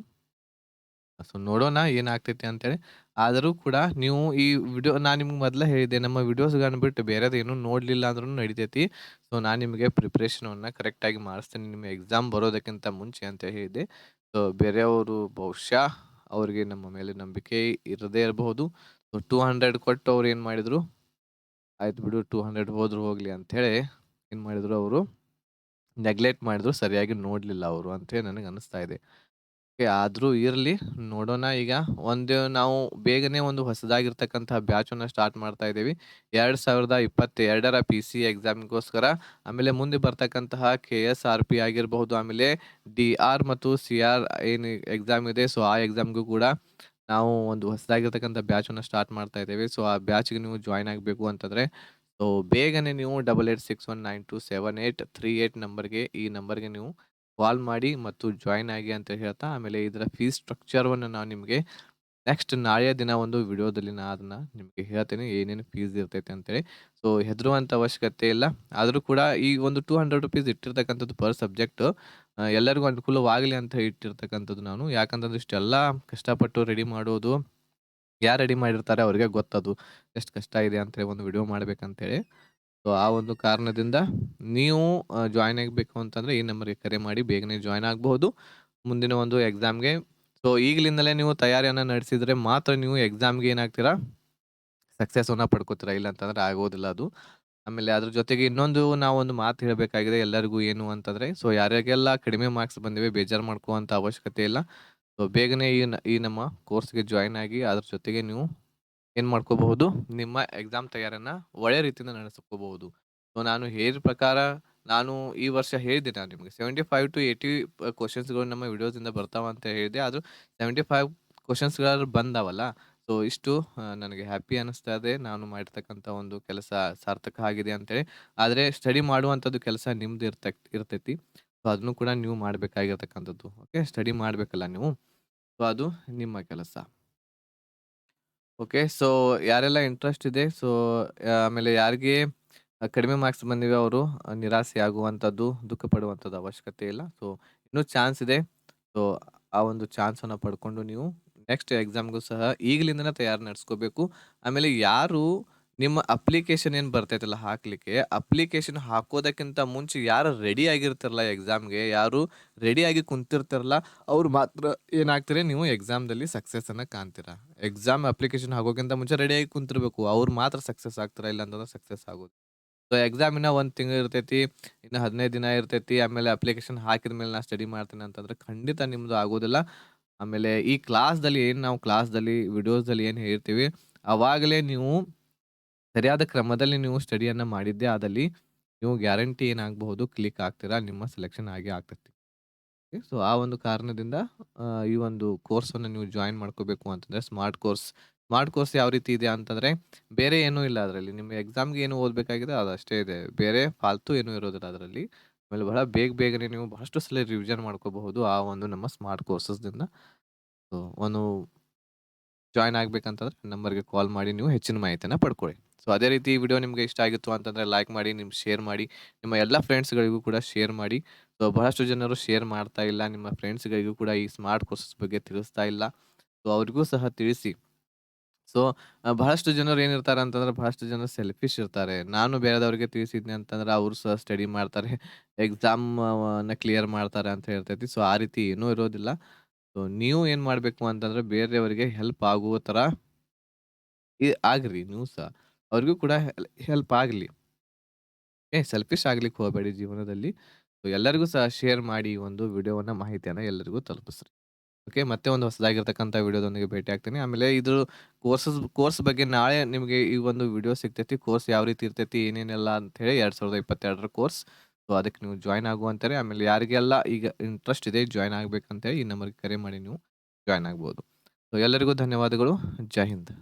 ಸೊ ನೋಡೋಣ ಏನಾಗ್ತೈತಿ ಅಂತೇಳಿ. ಆದರೂ ಕೂಡ ನೀವು ಈ ವಿಡಿಯೋ, ನಾನು ನಿಮ್ಗೆ ಮೊದಲೇ ಹೇಳಿದ್ದೆ, ನಮ್ಮ ವಿಡಿಯೋಸ್ಗಳನ್ನ ಬಿಟ್ಟು ಬೇರೆದು ಏನೂ ನೋಡಲಿಲ್ಲ ಅಂದ್ರೂ ನಡಿತೈತಿ. ಸೊ ನಾನು ನಿಮಗೆ ಪ್ರಿಪ್ರೇಷನನ್ನು ಕರೆಕ್ಟಾಗಿ ಮಾಡಿಸ್ತೀನಿ ನಿಮ್ಮ ಎಕ್ಸಾಮ್ ಬರೋದಕ್ಕಿಂತ ಮುಂಚೆ ಅಂತ ಹೇಳಿದ್ದೆ. ಸೊ ಬೇರೆಯವರು ಬಹುಶಃ ಅವರಿಗೆ ನಮ್ಮ ಮೇಲೆ ನಂಬಿಕೆ ಇರದೇ ಇರಬಹುದು. ಸೊ ಟೂ ಹಂಡ್ರೆಡ್ ಕೊಟ್ಟು ಅವ್ರು ಏನು ಮಾಡಿದರು? ಆಯ್ತು ಬಿಡು, ಟೂ ಹಂಡ್ರೆಡ್ ಹೋದ್ರು ಹೋಗಲಿ ಅಂಥೇಳಿ ಏನು ಮಾಡಿದರು ಅವರು? ನೆಗ್ಲೆಕ್ಟ್ ಮಾಡಿದ್ರು, ಸರಿಯಾಗಿ ನೋಡಲಿಲ್ಲ ಅವರು ಅಂತೇಳಿ ನನಗೆ ಅನ್ನಿಸ್ತಾ ಇದೆ. ಓಕೆ ಆದರೂ ಇರ್ಲಿ. ನೋಡೋಣ ಈಗ. ಒಂದು ನಾವು ಬೇಗನೆ ಒಂದು ಹೊಸದಾಗಿರ್ತಕ್ಕಂತಹ ಬ್ಯಾಚನ್ನು ಸ್ಟಾರ್ಟ್ ಮಾಡ್ತಾ ಇದ್ದೀವಿ. ಎರಡು ಸಾವಿರದ ಇಪ್ಪತ್ತೆರಡರ ಪಿ ಸಿ ಎಕ್ಸಾಮ್ಗೋಸ್ಕರ. ಆಮೇಲೆ ಮುಂದೆ ಬರ್ತಕ್ಕಂತಹ ಕೆ ಎಸ್ ಆರ್ ಪಿ ಆಗಿರಬಹುದು ಆಮೇಲೆ ಡಿ ಆರ್ ಮತ್ತು ಸಿ ಆರ್ ಏನು ಎಕ್ಸಾಮ್ ಇದೆ ಸೊ ಆ ಎಕ್ಸಾಮ್ಗೂ ಕೂಡ ನಾವು ಒಂದು ಹೊಸದಾಗಿರ್ತಕ್ಕಂಥ ಬ್ಯಾಚನ್ನು ಸ್ಟಾರ್ಟ್ ಮಾಡ್ತಾ ಇದ್ದೇವೆ. ಸೊ ಆ ಬ್ಯಾಚ್ಗೆ ನೀವು ಜಾಯ್ನ್ ಆಗಬೇಕು ಅಂತಂದ್ರೆ, ಸೊ ಬೇಗನೆ ನೀವು double eight six one nine two seven eight three eight ನಂಬರ್ಗೆ ಈ ನಂಬರ್ಗೆ ನೀವು ಕಾಲ್ ಮಾಡಿ ಮತ್ತು ಜಾಯಿನ್ ಆಗಿ ಅಂತ ಹೇಳ್ತಾ, ಆಮೇಲೆ ಇದರ ಫೀಸ್ ಸ್ಟ್ರಕ್ಚರ್ವನ್ನು ನಾವು ನಿಮಗೆ ನೆಕ್ಸ್ಟ್ ನಾಳೆಯ ದಿನ ಒಂದು ವಿಡಿಯೋದಲ್ಲಿ ನಾನು ಅದನ್ನು ನಿಮಗೆ ಹೇಳ್ತೇನೆ, ಏನೇನು ಫೀಸ್ ಇರ್ತೈತೆ ಅಂತೇಳಿ. ಸೊ ಹೆದರುವಂಥ ಅವಶ್ಯಕತೆ ಇಲ್ಲ. ಆದರೂ ಕೂಡ ಈ ಒಂದು ಟೂ ಹಂಡ್ರೆಡ್ ರುಪೀಸ್ ಇಟ್ಟಿರ್ತಕ್ಕಂಥದ್ದು ಪರ್ ಸಬ್ಜೆಕ್ಟು ಎಲ್ಲರಿಗೂ ಅನುಕೂಲವಾಗಲಿ ಅಂತ ಇಟ್ಟಿರ್ತಕ್ಕಂಥದ್ದು ನಾನು. ಯಾಕಂತಂದ್ರೆ ಇಷ್ಟೆಲ್ಲ ಕಷ್ಟಪಟ್ಟು ರೆಡಿ ಮಾಡೋದು, ಯಾರು ರೆಡಿ ಮಾಡಿರ್ತಾರೆ ಅವ್ರಿಗೆ ಗೊತ್ತದು. ಎಷ್ಟು ಕಷ್ಟ ಇದೆ ಅಂತೇಳಿ ಒಂದು ವಿಡಿಯೋ ಮಾಡಬೇಕಂತೇಳಿ. ಆ ಒಂದು ಕಾರಣದಿಂದ ನೀವು ಜಾಯ್ನ್ ಆಗಬೇಕು ಅಂತಂದರೆ ಈ ನಂಬರ್ಗೆ ಕರೆ ಮಾಡಿ ಬೇಗನೆ ಜಾಯ್ನ್ ಆಗಬಹುದು. ಮುಂದಿನ ಒಂದು ಎಕ್ಸಾಮ್ಗೆ ಸೊ ಈಗಲಿಂದಲೇ ನೀವು ತಯಾರಿಯನ್ನು ನಡೆಸಿದರೆ ಮಾತ್ರ ನೀವು ಎಕ್ಸಾಮ್ಗೆ ಏನಾಗ್ತೀರಾ? ಸಕ್ಸಸ್ಸನ್ನು ಪಡ್ಕೋತೀರಾ? ಇಲ್ಲ ಅಂತಂದ್ರೆ ಆಗೋದಿಲ್ಲ ಅದು. ಆಮೇಲೆ ಅದ್ರ ಜೊತೆಗೆ ಇನ್ನೊಂದು ನಾವು ಒಂದು ಮಾತು ಹೇಳಬೇಕಾಗಿದೆ ಎಲ್ಲರಿಗೂ ಏನು ಅಂತಂದರೆ ಸೊ ಯಾರಿಗೆಲ್ಲ ಕಡಿಮೆ ಮಾರ್ಕ್ಸ್ ಬಂದಿವೆ ಬೇಜಾರು ಮಾಡ್ಕೋವಂಥ ಅವಶ್ಯಕತೆ ಇಲ್ಲ. ಸೊ ಬೇಗನೆ ಈ ಈ ನಮ್ಮ ಕೋರ್ಸ್ಗೆ ಜಾಯ್ನ್ ಆಗಿ ಅದ್ರ ಜೊತೆಗೆ ನೀವು ಏನು ಮಾಡ್ಕೋಬಹುದು ನಿಮ್ಮ ಎಕ್ಸಾಮ್ ತಯಾರನ್ನ ಒಳ್ಳೆ ರೀತಿಯಿಂದ ನಡೆಸ್ಕೋಬಹುದು. ಸೊ ನಾನು ಹೇಳಿದ ಪ್ರಕಾರ ನಾನು ಈ ವರ್ಷ ಹೇಳಿದ್ದೆ ನಾನು ನಿಮಗೆ 75 ಟು 80 ಪ ಕ್ವೆಷನ್ಸ್‌ಗಳು ನಮ್ಮ ವಿಡಿಯೋದಿಂದ ಬರ್ತಾವ ಅಂತ ಹೇಳಿದೆ. ಆದ್ರೂ 75 ಕ್ವೆಷನ್ಸ್‌ಗಳು ಬಂದಾವಲ್ಲ. ಸೊ ಇಷ್ಟು ನನಗೆ ಹ್ಯಾಪಿ ಅನ್ನಿಸ್ತಾ ಇದೆ. ನಾನು ಮಾಡಿರ್ತಕ್ಕಂಥ ಒಂದು ಕೆಲಸ ಸಾರ್ಥಕ ಆಗಿದೆ ಅಂತೇಳಿ. ಆದರೆ ಸ್ಟಡಿ ಮಾಡುವಂಥದ್ದು ಕೆಲಸ ನಿಮ್ದು ಇರ್ತ ಇರ್ತೈತಿ. ಸೊ ಅದನ್ನು ಕೂಡ ನೀವು ಮಾಡಬೇಕಾಗಿರ್ತಕ್ಕಂಥದ್ದು. ಓಕೆ ಸ್ಟಡಿ ಮಾಡಬೇಕಲ್ಲ ನೀವು. ಸೊ ಅದು ನಿಮ್ಮ ಕೆಲಸ. ಓಕೆ. ಸೊ ಯಾರೆಲ್ಲ ಇಂಟ್ರೆಸ್ಟ್ ಇದೆ ಸೊ ಆಮೇಲೆ ಯಾರಿಗೆ ಕಡಿಮೆ ಮಾರ್ಕ್ಸ್ ಬಂದಿವೆ ಅವರು ನಿರಾಸೆ ಆಗುವಂಥದ್ದು, ದುಃಖ ಪಡುವಂಥದ್ದು ಅವಶ್ಯಕತೆ ಇಲ್ಲ. ಸೊ ಇನ್ನೂ ಚಾನ್ಸ್ ಇದೆ. ಸೊ ಆ ಒಂದು ಚಾನ್ಸನ್ನು ಪಡ್ಕೊಂಡು ನೀವು ನೆಕ್ಸ್ಟ್ ಎಕ್ಸಾಮ್‌ಗೂ ಸಹ ಈಗಲಿಂದನೇ ತಯಾರು ನಡೆಸ್ಕೋಬೇಕು. ಆಮೇಲೆ ಯಾರು ನಿಮ್ಮ ಅಪ್ಲಿಕೇಶನ್ ಏನು ಬರ್ತೈತಲ್ಲ ಹಾಕಲಿಕ್ಕೆ ಅಪ್ಲಿಕೇಶನ್ ಹಾಕೋದಕ್ಕಿಂತ ಮುಂಚೆ ಯಾರು ರೆಡಿ ಆಗಿರ್ತಾರಲ್ಲ ಎಕ್ಸಾಮ್‌ಗೆ, ಯಾರು ರೆಡಿಯಾಗಿ ಕುಂತಿರ್ತಾರಲ್ಲ, ಅವ್ರು ಮಾತ್ರ ಏನಾಗ್ತೀರಿ ನೀವು ಎಕ್ಸಾಮ್‌ದಲ್ಲಿ ಸಕ್ಸಸ್ಸನ್ನು ಕಾಣ್ತೀರಾ. ಎಕ್ಸಾಮ್ ಅಪ್ಲಿಕೇಶನ್ ಹಾಕೋಕ್ಕಿಂತ ಮುಂಚೆ ರೆಡಿಯಾಗಿ ಕುಂತಿರ್ಬೇಕು. ಅವ್ರು ಮಾತ್ರ ಸಕ್ಸೆಸ್ ಆಗ್ತಾರ. ಇಲ್ಲ ಅಂತಂದ್ರೆ ಸಕ್ಸೆಸ್ ಆಗೋದು. ಸೊ ಎಕ್ಸಾಮ್ ಇನ್ನ ಒಂದು ತಿಂಗಳು ಇರ್ತೈತಿ. ಇನ್ನು ಹದಿನೈದು ದಿನ ಇರ್ತೈತಿ. ಆಮೇಲೆ ಅಪ್ಲಿಕೇಶನ್ ಹಾಕಿದ ಮೇಲೆ ನಾನು ಸ್ಟಡಿ ಮಾಡ್ತೀನಿ ಅಂತಂದ್ರೆ ಖಂಡಿತ ನಿಮ್ಮದು ಆಗೋದಿಲ್ಲ. ಆಮೇಲೆ ಈ ಕ್ಲಾಸ್‌ದಲ್ಲಿ ಏನು ನಾವು ಕ್ಲಾಸ್‌ದಲ್ಲಿ, ವಿಡಿಯೋಸ್‌ದಲ್ಲಿ ಏನು ಹೇಳ್ತೀವಿ, ಅವಾಗಲೇ ನೀವು ಸರಿಯಾದ ಕ್ರಮದಲ್ಲಿ ನೀವು ಸ್ಟಡಿಯನ್ನು ಮಾಡಿದ್ದೇ ಆದಲ್ಲಿ, ನೀವು ಗ್ಯಾರಂಟಿ ಏನಾಗಬಹುದು ಕ್ಲಿಕ್ ಆಗ್ತೀರಾ. ನಿಮ್ಮ ಸೆಲೆಕ್ಷನ್ ಆಗೇ ಆಗ್ತೈತಿ. ಸೊ ಆ ಒಂದು ಕಾರಣದಿಂದ ಈ ಒಂದು ಕೋರ್ಸನ್ನು ನೀವು ಜಾಯಿನ್ ಮಾಡ್ಕೋಬೇಕು ಅಂತಂದರೆ ಸ್ಮಾರ್ಟ್ ಕೋರ್ಸ್. ಸ್ಮಾರ್ಟ್ ಕೋರ್ಸ್ ಯಾವ ರೀತಿ ಇದೆ ಅಂತಂದರೆ ಬೇರೆ ಏನೂ ಇಲ್ಲ ಅದರಲ್ಲಿ. ನಿಮ್ಮ ಎಕ್ಸಾಮ್‌ಗೆ ಏನು ಓದಬೇಕಾಗಿದೆ ಅದಷ್ಟೇ ಇದೆ. ಬೇರೆ ಫಾಲ್ತು ಏನೂ ಇರೋದಿಲ್ಲ ಅದರಲ್ಲಿ. ಆಮೇಲೆ ಬಹಳ ಬೇಗ ಬೇಗನೆ ನೀವು ಬಹಳಷ್ಟು ಸಲ ರಿವಿಷನ್ ಮಾಡ್ಕೋಬಹುದು. ಆ ಒಂದು ನಮ್ಮ ಸ್ಮಾರ್ಟ್ ಕೋರ್ಸಸ್‌ದಿಂದ. ಸೊ ಒಂದು ಜಾಯಿನ್ ಆಗ್ಬೇಕಂತಂದ್ರೆ ನಂಬರ್‌ಗೆ ಕಾಲ್ ಮಾಡಿ ನೀವು ಹೆಚ್ಚಿನ ಮಾಹಿತಿಯನ್ನು ಪಡ್ಕೊಳ್ಳಿ. ಸೊ ಅದೇ ರೀತಿ ವಿಡಿಯೋ ನಿಮಗೆ ಇಷ್ಟ ಆಗಿತ್ತು ಅಂತಂದ್ರೆ ಲೈಕ್ ಮಾಡಿ, ನಿಮ್ಮ ಶೇರ್ ಮಾಡಿ. ನಿಮ್ಮ ಎಲ್ಲ ಫ್ರೆಂಡ್ಸ್‌ಗಳಿಗೂ ಕೂಡ ಶೇರ್ ಮಾಡಿ. ಸೊ ಬಹಳಷ್ಟು ಜನರು ಶೇರ್ ಮಾಡ್ತಾ ಇಲ್ಲ. ನಿಮ್ಮ ಫ್ರೆಂಡ್ಸ್‌ಗಳಿಗೂ ಕೂಡ ಈ ಸ್ಮಾರ್ಟ್ ಕೋರ್ಸಸ್ ಬಗ್ಗೆ ತಿಳಿಸ್ತಾ ಇಲ್ಲ. ಸೊ ಅವ್ರಿಗೂ ಸಹ ತಿಳಿಸಿ. ಸೊ ಬಹಳಷ್ಟು ಜನರು ಏನಿರ್ತಾರೆ ಅಂತಂದ್ರೆ ಬಹಳಷ್ಟು ಜನ ಸೆಲ್ಫಿಶ್ ಇರ್ತಾರೆ. ನಾನು ಬೇರೆದವ್ರಿಗೆ ತಿಳಿಸಿದ್ನಿ ಅಂತಂದ್ರೆ ಅವರು ಸಹ ಸ್ಟಡಿ ಮಾಡ್ತಾರೆ. ಎಕ್ಸಾಮ್ನ ಕ್ಲಿಯರ್ ಮಾಡ್ತಾರೆ ಅಂತ ಹೇಳ್ತೈತಿ ಸೊ ಆ ರೀತಿ ಏನೂ ಇರೋದಿಲ್ಲ. ಸೊ ನೀವು ಏನ್ ಮಾಡ್ಬೇಕು ಅಂತಂದ್ರೆ ಬೇರೆಯವರಿಗೆ ಹೆಲ್ಪ್ ಆಗುವ ತರ ಆಗ್ರಿ ನೀವು ಸಹ. ಅವ್ರಿಗೂ ಕೂಡ ಹೆಲ್ ಹೆಲ್ಪ್ ಆಗ್ಲಿ. ಏ ಸೆಲ್ಫಿಶ್ ಆಗ್ಲಿಕ್ಕೆ ಹೋಗಬೇಡಿ ಜೀವನದಲ್ಲಿ. ಎಲ್ಲರಿಗೂ ಸಹ ಶೇರ್ ಮಾಡಿ ಒಂದು ವಿಡಿಯೋವನ್ನ ಮಾಹಿತಿಯನ್ನ ಎಲ್ಲರಿಗೂ ತಲುಪಿಸ್ರಿ. ಓಕೆ. ಮತ್ತೆ ಒಂದು ಹೊಸದಾಗಿರ್ತಕ್ಕಂಥ ವಿಡಿಯೋದೊಂದಿಗೆ ಭೇಟಿ ಆಗ್ತೀನಿ. ಆಮೇಲೆ ಇದು ಕೋರ್ಸಸ್ ಕೋರ್ಸ್ ಬಗ್ಗೆ ನಾಳೆ ನಿಮಗೆ ಈ ಒಂದು ವಿಡಿಯೋ ಸಿಗ್ತೈತಿ. ಕೋರ್ಸ್ ಯಾವ ರೀತಿ ಇರ್ತೈತಿ, ಏನೇನೆಲ್ಲ ಅಂತೇಳಿ 2022ರ ಕೋರ್ಸ್. ಸೊ ಅದಕ್ಕೆ ನೀವು ಜಾಯಿನ್ ಅಂತಾರೆ ಆಮೇಲೆ ಯಾರಿಗೆಲ್ಲ ಈಗ ಇಂಟ್ರೆಸ್ಟ್ ಇದೆ ಜಾಯಿನ್ ಆಗಬೇಕಂತೇಳಿ ಈ ನಂಬರ್‌ಗೆ ಕರೆ ಮಾಡಿ ನೀವು ಜಾಯಿನ್ ಆಗ್ಬೋದು. ಸೊ ಎಲ್ಲರಿಗೂ ಧನ್ಯವಾದಗಳು. ಜೈ ಹಿಂದ್.